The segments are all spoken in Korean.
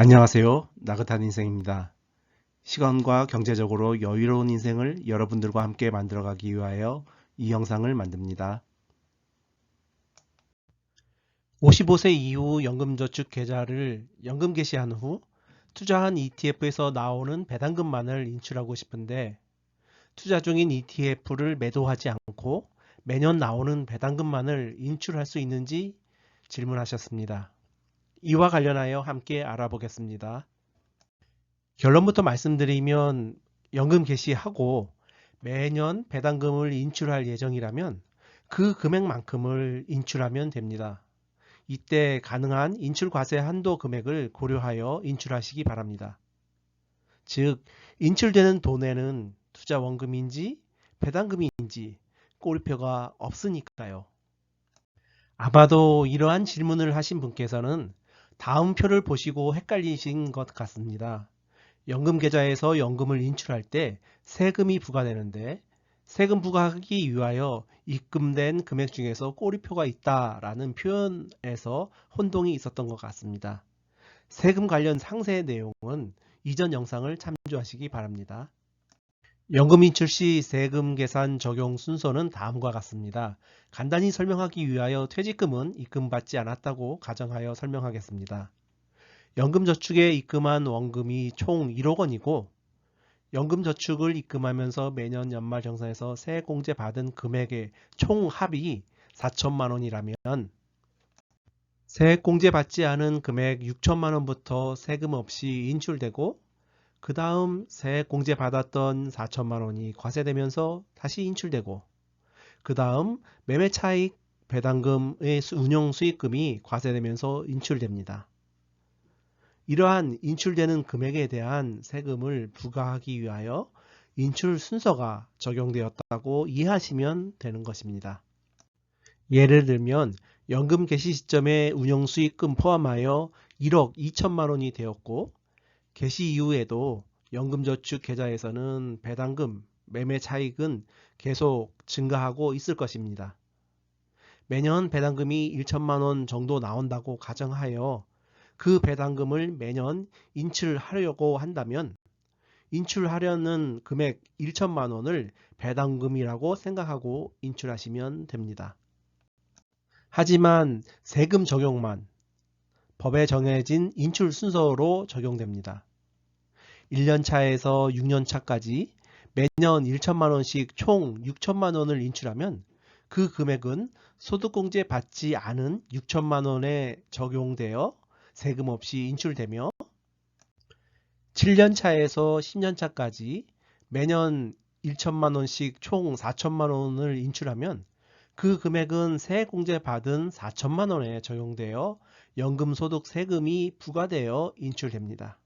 안녕하세요. 나긋한 인생입니다. 시간과 경제적으로 여유로운 인생을 여러분들과 함께 만들어가기 위하여 이 영상을 만듭니다. 55세 이후 연금저축 계좌를 연금 개시한 후 투자한 ETF에서 나오는 배당금만을 인출하고 싶은데 투자 중인 ETF를 매도하지 않고 매년 나오는 배당금만을 인출할 수 있는지 질문하셨습니다. 이와 관련하여 함께 알아보겠습니다. 결론부터 말씀드리면 연금 개시하고 매년 배당금을 인출할 예정이라면 그 금액만큼을 인출하면 됩니다. 이때 가능한 인출 과세 한도 금액을 고려하여 인출하시기 바랍니다. 즉, 인출되는 돈에는 투자 원금인지 배당금인지 꼬리표가 없으니까요. 아마도 이러한 질문을 하신 분께서는 다음 표를 보시고 헷갈리신 것 같습니다. 연금 계좌에서 연금을 인출할 때 세금이 부과되는데 세금 부과하기 위하여 입금된 금액 중에서 꼬리표가 있다라는 표현에서 혼동이 있었던 것 같습니다. 세금 관련 상세 내용은 이전 영상을 참조하시기 바랍니다. 연금 인출 시 세금 계산 적용 순서는 다음과 같습니다. 간단히 설명하기 위하여 퇴직금은 입금받지 않았다고 가정하여 설명하겠습니다. 연금저축에 입금한 원금이 총 1억 원이고 연금저축을 입금하면서 매년 연말정산에서 세액공제 받은 금액의 총 합이 4천만 원이라면 세액공제 받지 않은 금액 6천만 원부터 세금 없이 인출되고 그 다음 세액 공제 받았던 4천만 원이 과세되면서 다시 인출되고 그 다음 매매 차익 배당금의 운용 수익금이 과세되면서 인출됩니다. 이러한 인출되는 금액에 대한 세금을 부과하기 위하여 인출 순서가 적용되었다고 이해하시면 되는 것입니다. 예를 들면 연금 개시 시점에 운용 수익금 포함하여 1억 2천만 원이 되었고 개시 이후에도 연금저축 계좌에서는 배당금, 매매 차익은 계속 증가하고 있을 것입니다. 매년 배당금이 1천만 원 정도 나온다고 가정하여 그 배당금을 매년 인출하려고 한다면 인출하려는 금액 1천만 원을 배당금이라고 생각하고 인출하시면 됩니다. 하지만 세금 적용만 법에 정해진 인출 순서로 적용됩니다. 1년 차에서 6년 차까지 매년 1천만 원씩 총 6천만 원을 인출하면 그 금액은 소득공제 받지 않은 6천만 원에 적용되어 세금 없이 인출되며 7년 차에서 10년 차까지 매년 1천만 원씩 총 4천만 원을 인출하면 그 금액은 세액공제 받은 4천만 원에 적용되어 연금소득 세금이 부과되어 인출됩니다.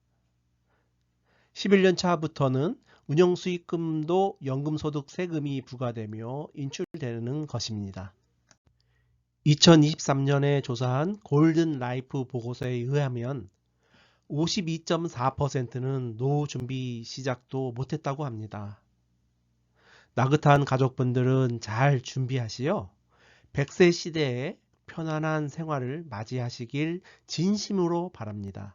11년 차부터는 운영수익금도 연금소득 세금이 부과되며 인출되는 것입니다. 2023년에 조사한 골든 라이프 보고서에 의하면 52.4%는 노후 준비 시작도 못했다고 합니다. 나긋한 가족분들은 잘 준비하시어 100세 시대에 편안한 생활을 맞이하시길 진심으로 바랍니다.